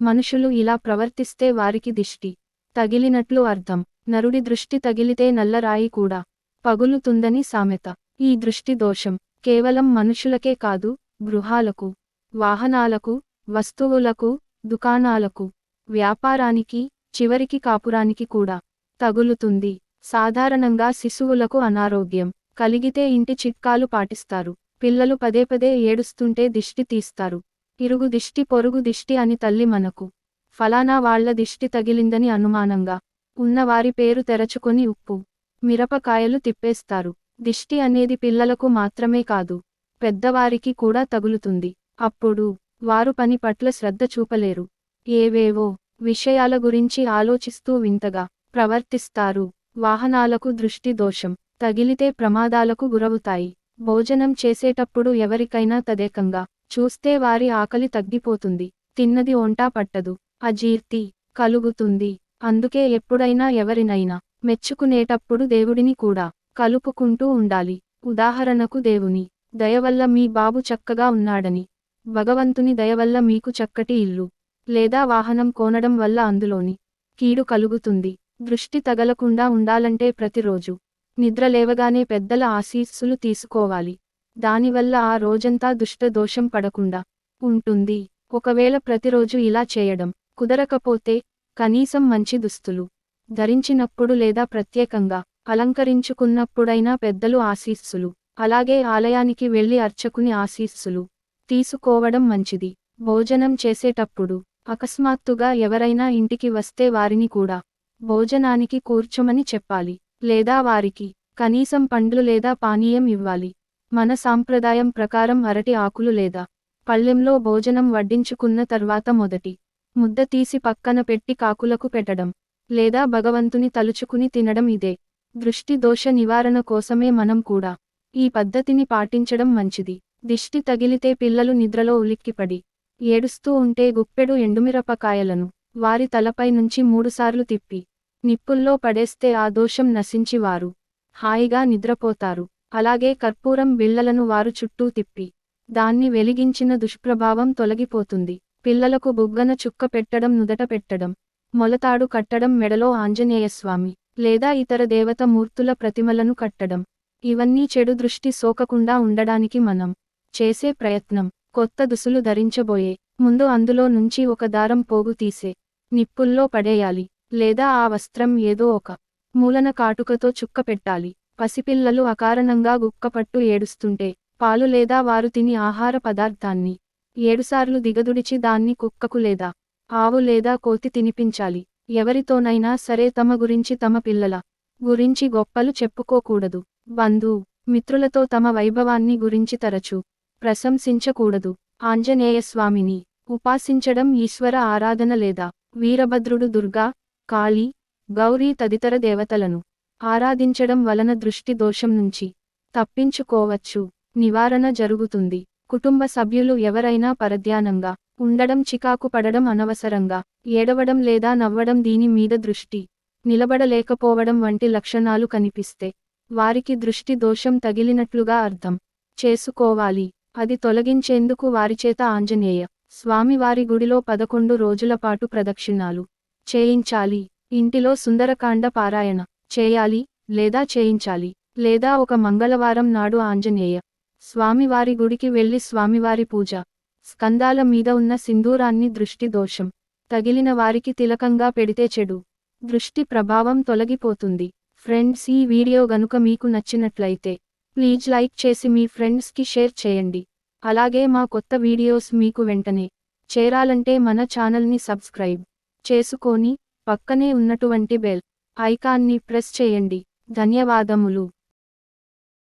మనుషులు ఇలా ప్రవర్తిస్తే వారికి దిష్టి తగిలినట్లు అర్థం. నరుడి దృష్టి తగిలితే నల్లరాయి కూడా పగులుతుందని సామెత. ఈ దృష్టి దోషం కేవలం మనుషులకే కాదు గృహాలకు వాహనాలకు వస్తువులకు దుకాణాలకు వ్యాపారానికి చివరికి కాపురానికి కూడా తగులుతుంది. సాధారణంగా శిశువులకు అనారోగ్యం కలిగితే ఇంటి చిట్కాలు పాటిస్తారు. పిల్లలు పదే పదే ఏడుస్తుంటే దిష్టి తీస్తారు. ఇరుగు దిష్టి పొరుగు దిష్టి అని తల్లి మనకు. ఫలానా వాళ్ళ దిష్టి తగిలిందని అనుమానంగా. ఉన్నవారి పేరు తెరచుకొని ఉప్పు. మిరపకాయలు తిప్పేస్తారు. దిష్టి అనేది పిల్లలకు మాత్రమే కాదు. పెద్దవారికి కూడా తగులుతుంది. అప్పుడు వారు పని పట్ల శ్రద్ధ చూపలేరు. ఏవేవో విషయాల గురించి ఆలోచిస్తూ వింతగా ప్రవర్తిస్తారు. వాహనాలకు దృష్టి దోషం. తగిలితే ప్రమాదాలకు గురవుతాయి. భోజనం చేసేటప్పుడు ఎవరికైనా తదేకంగా చూస్తే వారి ఆకలి తగ్గిపోతుంది. తిన్నది ఒంటా పట్టదు. అజీర్తి కలుగుతుంది. అందుకే ఎప్పుడైనా ఎవరినైనా మెచ్చుకునేటప్పుడు దేవుడిని కూడా కలుపుకుంటూ ఉండాలి. ఉదాహరణకు దేవుని దయవల్ల మీ బాబు చక్కగా ఉన్నాడని భగవంతుని దయవల్ల మీకు చక్కటి ఇల్లు లేదా వాహనం కోనడం వల్ల అందులోని కీడు కలుగుతుంది. దృష్టి తగలకుండా ఉండాలంటే ప్రతిరోజు నిద్ర లేవగానే పెద్దల ఆశీస్సులు తీసుకోవాలి. దానివల్ల ఆ రోజంతా దుష్టదోషం పడకుండా ఉంటుంది. ఒకవేళ ప్రతిరోజు ఇలా చేయడం కుదరకపోతే కనీసం మంచి దుస్తులు ధరించినప్పుడు లేదా ప్రత్యేకంగా అలంకరించుకున్నప్పుడైనా పెద్దలు ఆశీస్సులు అలాగే ఆలయానికి వెళ్ళి అర్చకుని ఆశీస్సులు తీసుకోవడం మంచిది. భోజనం చేసేటప్పుడు అకస్మాత్తుగా ఎవరైనా ఇంటికి వస్తే వారిని కూడా భోజనానికి కూర్చోమని చెప్పాలి లేదా వారికి కనీసం పండ్లు లేదా పానీయం ఇవ్వాలి. మన సాంప్రదాయం ప్రకారం అరటి ఆకులు లేదా పళ్ళెంలో భోజనం వడ్డించుకున్న తర్వాత మొదటి ముద్ద తీసి పక్కన పెట్టి కాకులకు పెట్టడం లేదా భగవంతుని తలుచుకుని తినడం ఇదే. దృష్టి దోష నివారణ కోసమే మనం కూడా ఈ పద్ధతిని పాటించడం మంచిది. దిష్టి తగిలితే పిల్లలు నిద్రలో ఉలిక్కిపడి ఏడుస్తూ ఉంటే గుప్పెడు ఎండుమిరపకాయలను వారి తలపై నుంచి మూడుసార్లు తిప్పి నిప్పుల్లో పడేస్తే ఆ దోషం నశించి వారు హాయిగా నిద్రపోతారు. అలాగే కర్పూరం బిళ్ళలను వారు చుట్టూ తిప్పి దాన్ని వెలిగించిన దుష్ప్రభావం తొలగిపోతుంది. పిల్లలకు బుగ్గన చుక్క పెట్టడం నుదట పెట్టడం మొలతాడు కట్టడం మెడలో ఆంజనేయస్వామి లేదా ఇతర దేవత మూర్తుల ప్రతిమలను కట్టడం. ఇవన్నీ చెడు దృష్టి సోకకుండా ఉండడానికి మనం చేసే ప్రయత్నం. కొత్త దుసులు ధరించబోయే ముందు అందులో నుంచి ఒక దారం పోగు తీసే నిప్పుల్లో పడేయాలి. లేదా ఆ వస్త్రం ఏదో ఒక మూలన కాటుకతో చుక్క పెట్టాలి. పసిపిల్లలు అకారణంగా గుక్కపట్టు ఏడుస్తుంటే పాలు లేదా వారు తిని ఆహార పదార్థాన్ని ఏడుసార్లు దిగదుడిచి దాన్ని కుక్కకు లేదా ఆవు లేదా కోతి తినిపించాలి. ఎవరితోనైనా సరే తమ గురించి తమ పిల్లల గురించి గొప్పలు చెప్పుకోకూడదు. బంధు మిత్రులతో తమ వైభవాన్ని గురించి తరచు ప్రశంసించకూడదు. ఆంజనేయస్వామిని ఉపాసించడం ఈశ్వర ఆరాధన లేదా వీరభద్రుడు దుర్గా కాళీ గౌరీ తదితర దేవతలను ఆరాధించడం వలన దృష్టి దోషం నుంచి తప్పించుకోవచ్చు. నివారణ జరుగుతుంది. కుటుంబ సభ్యులు ఎవరైనా పరధ్యానంగా ఉండడం చికాకు పడడం అనవసరంగా ఏడవడం లేదా నవ్వడం దీని మీద దృష్టి నిలబడలేకపోవడం వంటి లక్షణాలు కనిపిస్తే వారికి దృష్టి దోషం తగిలినట్లుగా అర్థం చేసుకోవాలి. అది తొలగించేందుకు వారిచేత ఆంజనేయ స్వామివారి గుడిలో పదకొండు రోజుల పాటు ప్రదక్షిణాలు చేయించాలి. ఇంటిలో సుందరకాండ పారాయణ చేయాలి లేదా చేయించాలి లేదా ఒక మంగళవారం నాడు ఆంజనేయ స్వామివారి గుడికి వెళ్ళి స్వామివారి పూజ. స్కందాల మీద ఉన్న సింధూరాన్ని దృష్టి దోషం. తగిలిన వారికి తిలకంగా పెడితే చెడు. దృష్టి ప్రభావం తొలగిపోతుంది. ఫ్రెండ్స్ ఈ వీడియో గనుక మీకు నచ్చినట్లయితే ప్లీజ్ లైక్ చేసి మీ ఫ్రెండ్స్కి షేర్ చేయండి. అలాగే మా కొత్త వీడియోస్ మీకు వెంటనే చేరాలంటే మన ఛానల్ని సబ్స్క్రైబ్ చేసుకొని పక్కనే ఉన్నటువంటి బెల్ ఐకాన్ని ప్రెస్ చేయండి. ధన్యవాదములు.